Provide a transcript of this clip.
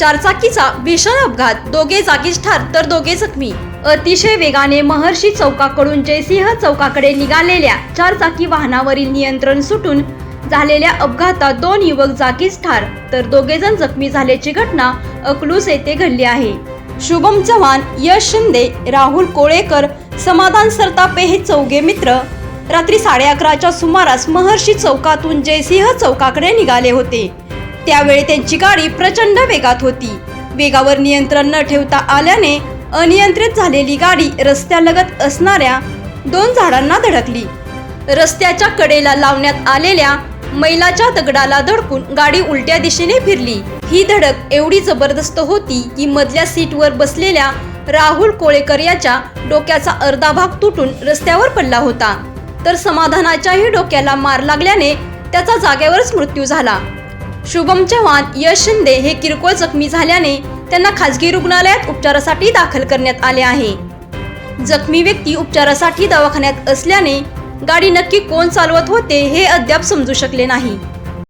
चारचाकीचा भीषण अपघात. दोघे जागीच ठार तर दोघे जखमी. अतिशय वेगाने महर्षी चौकाकडून जयसिंह चौकाकडे निघालेल्या चारचाकी वाहनावरील नियंत्रण सुटून झालेल्या अपघातात दोन युवक जागीच ठार तर दोघे जण जखमी झाल्याची घटना अकलूस येथे घडली आहे. शुभम चव्हाण यश शिंदे राहुल कोळेकर समाधान सरतापे हे चौघे मित्र रात्री साडे अकराच्या सुमारास महर्षी चौकातून जयसिंह चौकाकडे निघाले होते. त्यावेळी त्यांची गाडी प्रचंड वेगात होती. वेगावर नियंत्रण न ठेवता आल्याने अनियंत्रित झालेली गाडी रस्त्यालगत असणाऱ्या दोन झाडांना धडकली. रस्त्याच्या कडेला लावण्यात आलेल्या मैलाच्या दगडाला धडकून गाडी उलट्या दिशेने फिरली. ही धडक एवढी जबरदस्त होती की मधल्या सीटवर बसलेल्या राहुल कोळेकर याच्या डोक्याचा अर्धा भाग तुटून रस्त्यावर पडला होता. तर समाधानाच्याही डोक्याला मार लागल्याने त्याचा जागेवरच मृत्यू झाला. शुभम चव्हाण यश शिंदे हे किरकोळ जखमी झाल्याने त्यांना खासगी रुग्णालयात उपचारासाठी दाखल करण्यात आले आहे. जखमी व्यक्ती उपचारासाठी दवाखान्यात असल्याने गाडी नक्की कोण चालवत होते हे अद्याप समजू शकले नाही.